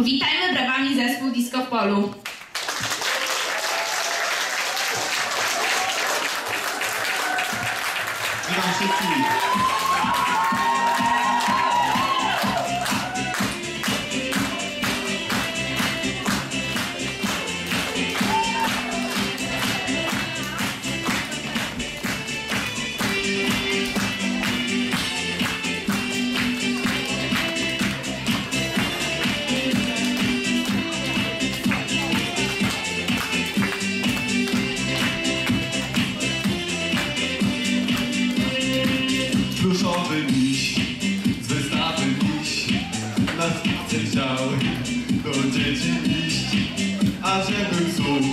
Powitajmy brawami zespół Disco w Polu. A że był słuch,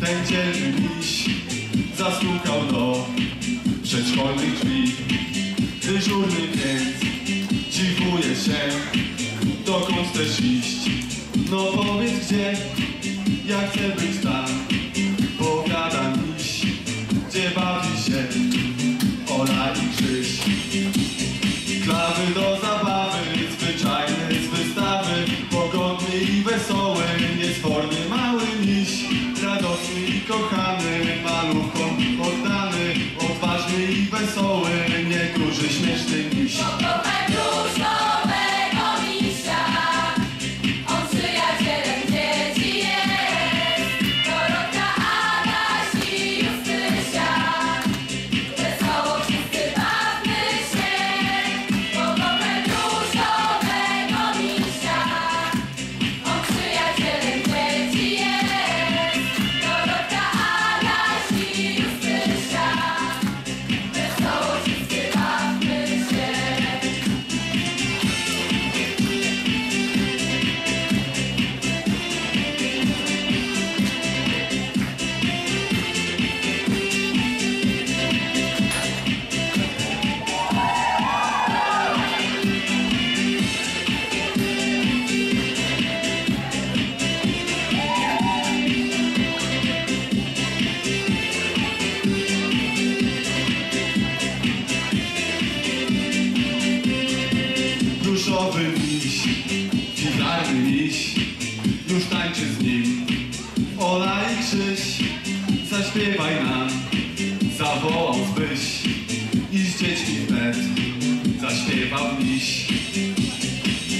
ten dzielny miś Zastukał do przedszkolnych drzwi Dyżurny więc dziwuje się Dokąd też iść? No powiedz gdzie, ja chcę być tam. Powiada miś, gdzie bawi się Ola i Krzyś. Klawy do zabawy, zwyczajny z wystawy Pogodny i wesoły, niesforny Zaśpiewaj nam. Zawołał Zbyś I z dziećmi wnet Zaśpiewał miś.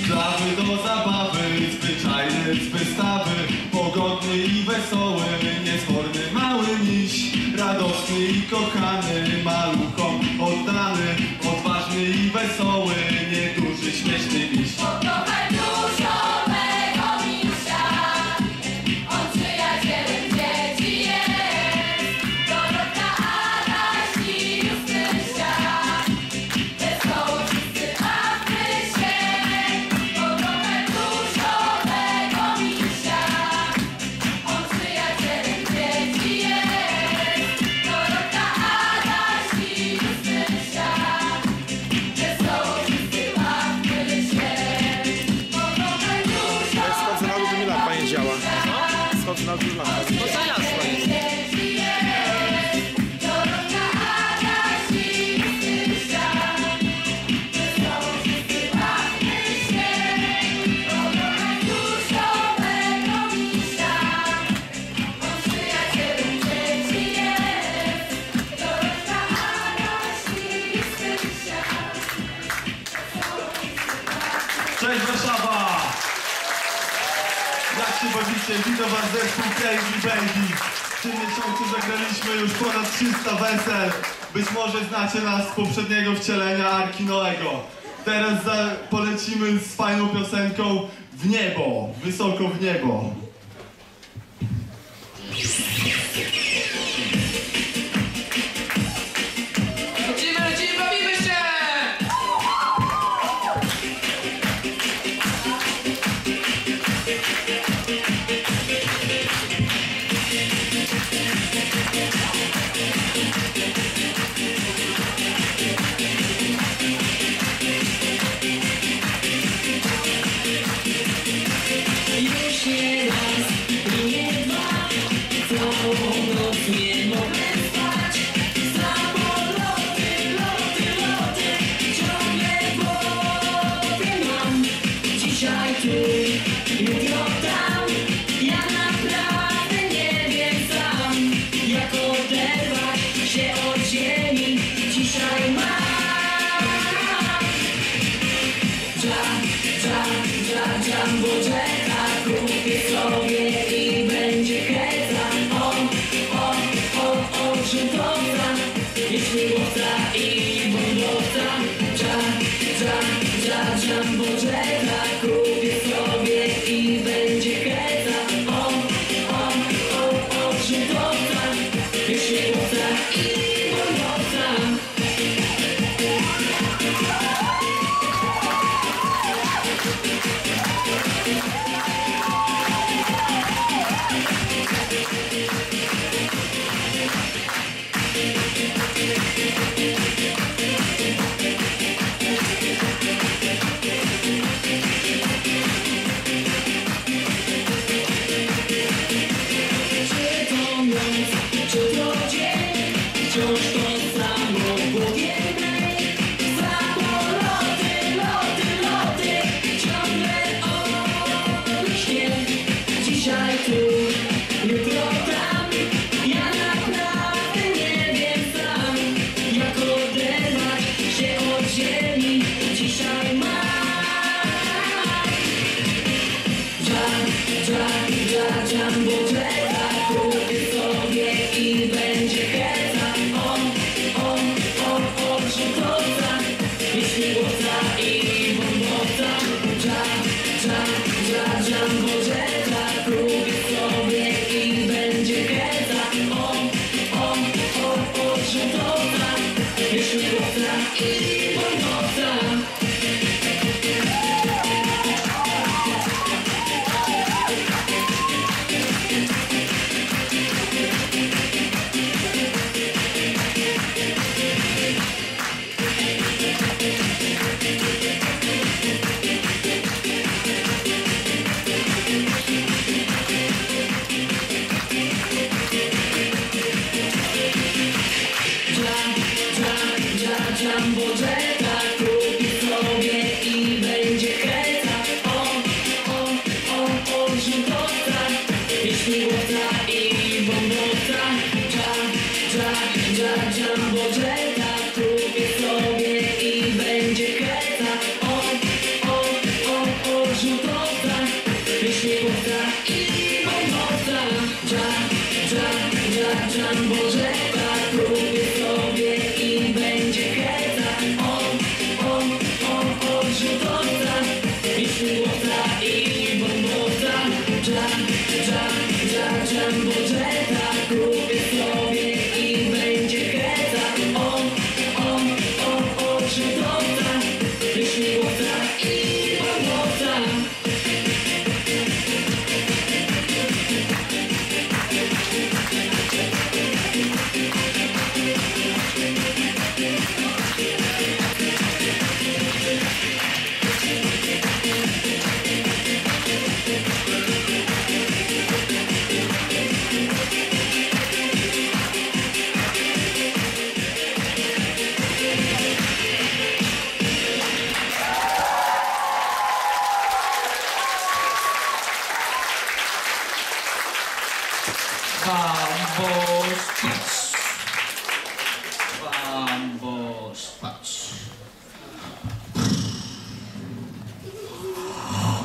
Klawy do zabawy Zwyczajny z wystawy Pogodny i wesoły Niesforny mały miś. Radosny i kochany Maluchom Justysia, wesoło wszyscy bawmy się. Cześć Warszawa! Bawicie? Witam zespół Crazy Baby. W tym miesiącu zagraliśmy już ponad 300 wesel. Być może znacie nas z poprzedniego wcielenia Arki Noego. Teraz polecimy z fajną piosenką W niebo, wysoko w niebo. Głowca i bombowca Jam, jam, jam, jam, bo czeka Kupi sobie i będzie heca On, on, on, on, rzutowca Jeśli głowca i bombowca Jam, jam, jam, jam, bo czeka Kupi sobie i będzie heca On, on, on, on, rzutowca Jeśli głowca i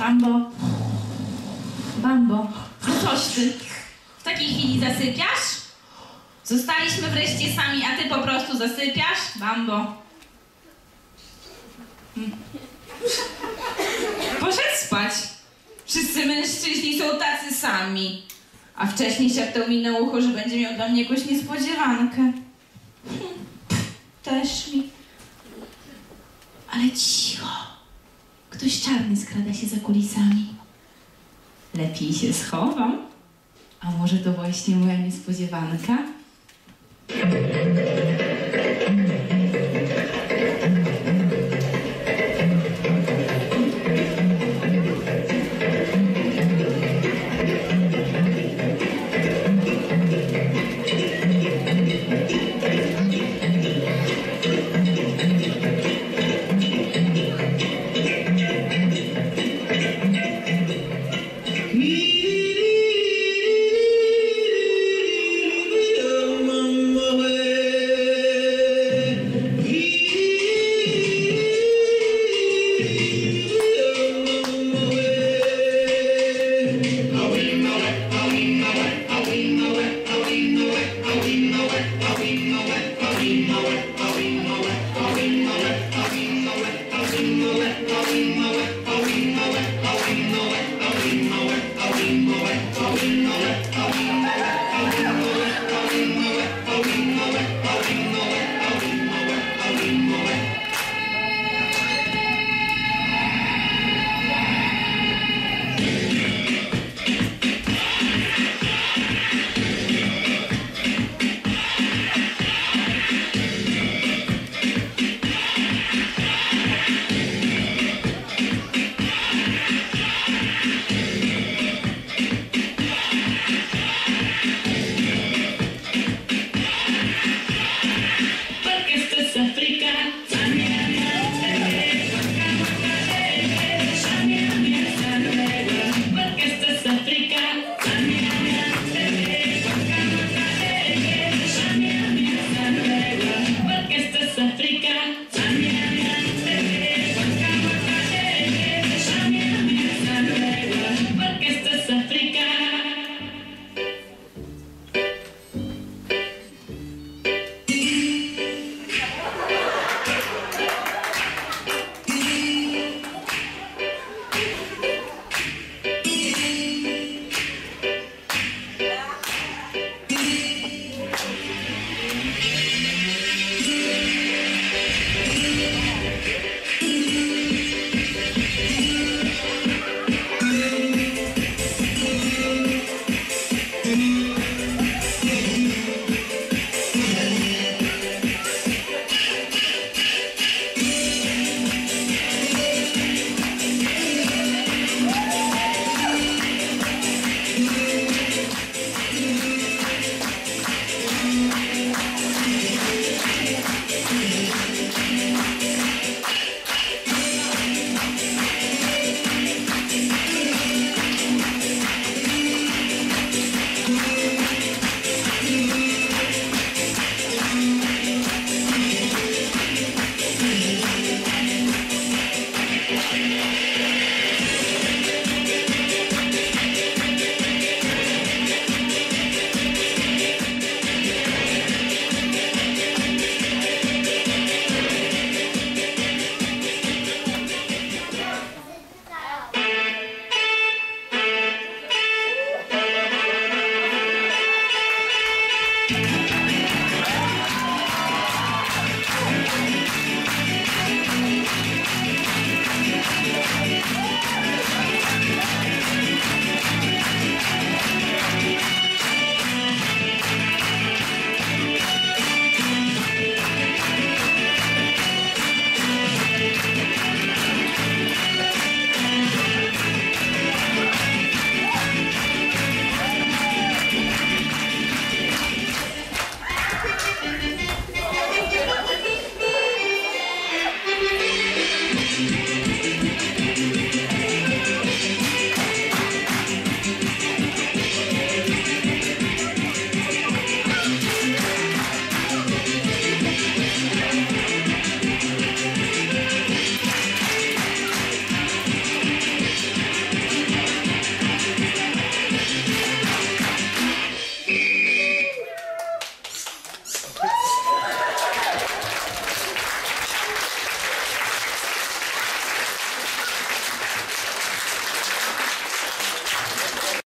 Bambo. Bambo. No coś ty. W takiej chwili zasypiasz? Zostaliśmy wreszcie sami, a ty po prostu zasypiasz? Bambo. Hmm. Poszedł spać. Wszyscy mężczyźni są tacy sami. A wcześniej szeptał mi na ucho, że będzie miał dla mnie jakąś niespodziewankę. Hmm. Też mi. Ale cicho. Ktoś czarny skrada się za kulisami. Lepiej się schowam? A może to właśnie moja niespodziewanka? sufrí